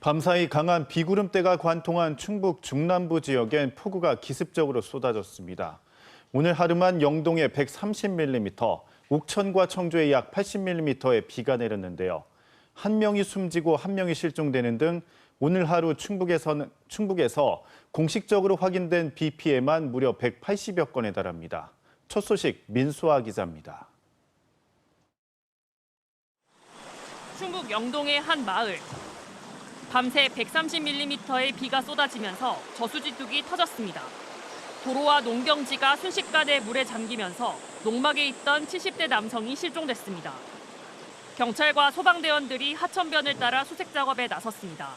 밤사이 강한 비구름대가 관통한 충북 중남부 지역엔 폭우가 기습적으로 쏟아졌습니다. 오늘 하루만 영동에 130mm, 옥천과 청주에 약 80mm의 비가 내렸는데요. 한 명이 숨지고 한 명이 실종되는 등 오늘 하루 충북에서는, 충북에서 공식적으로 확인된 비 피해만 무려 180여 건에 달합니다. 첫 소식 민수아 기자입니다. 충북 영동의 한 마을. 밤새 130mm의 비가 쏟아지면서 저수지 뚝이 터졌습니다. 도로와 농경지가 순식간에 물에 잠기면서 농막에 있던 70대 남성이 실종됐습니다. 경찰과 소방대원들이 하천변을 따라 수색 작업에 나섰습니다.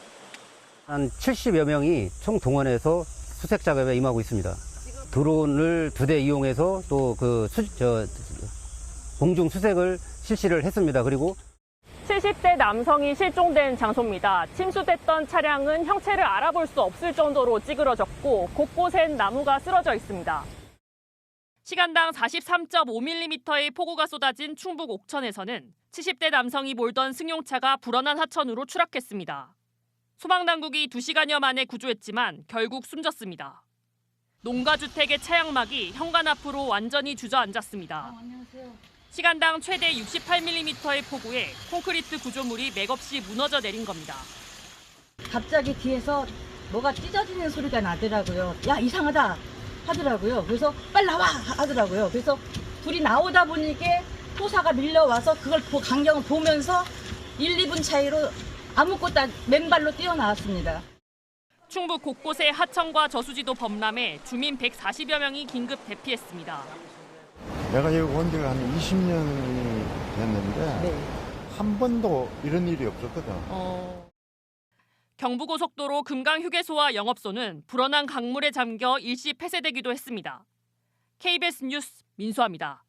한 70여 명이 총 동원해서 수색 작업에 임하고 있습니다. 드론을 두 대 이용해서 또 그 공중 수색을 실시를 했습니다. 그리고 70대 남성이 실종된 장소입니다. 침수됐던 차량은 형체를 알아볼 수 없을 정도로 찌그러졌고 곳곳엔 나무가 쓰러져 있습니다. 시간당 43.5mm의 폭우가 쏟아진 충북 옥천에서는 70대 남성이 몰던 승용차가 불어난 하천으로 추락했습니다. 소방당국이 2시간여 만에 구조했지만 결국 숨졌습니다. 농가주택의 차양막이 현관 앞으로 완전히 주저앉았습니다. 시간당 최대 68mm의 폭우에 콘크리트 구조물이 맥없이 무너져 내린 겁니다. 갑자기 뒤에서 뭐가 찢어지는 소리가 나더라고요. 야 이상하다 하더라고요. 그래서 빨리 나와 하더라고요. 그래서 둘이 나오다 보니까 토사가 밀려와서 그걸 보- 광경을 보면서 1, 2분 차이로 아무것도 안- 맨발로 뛰어나왔습니다. 충북 곳곳에 하천과 저수지도 범람해 주민 140여 명이 긴급 대피했습니다. 내가 여기 온 지가 한 20년이 됐는데 한 번도 이런 일이 없었거든. 경부고속도로 금강휴게소와 영업소는 불어난 강물에 잠겨 일시 폐쇄되기도 했습니다. KBS 뉴스 민수아입니다.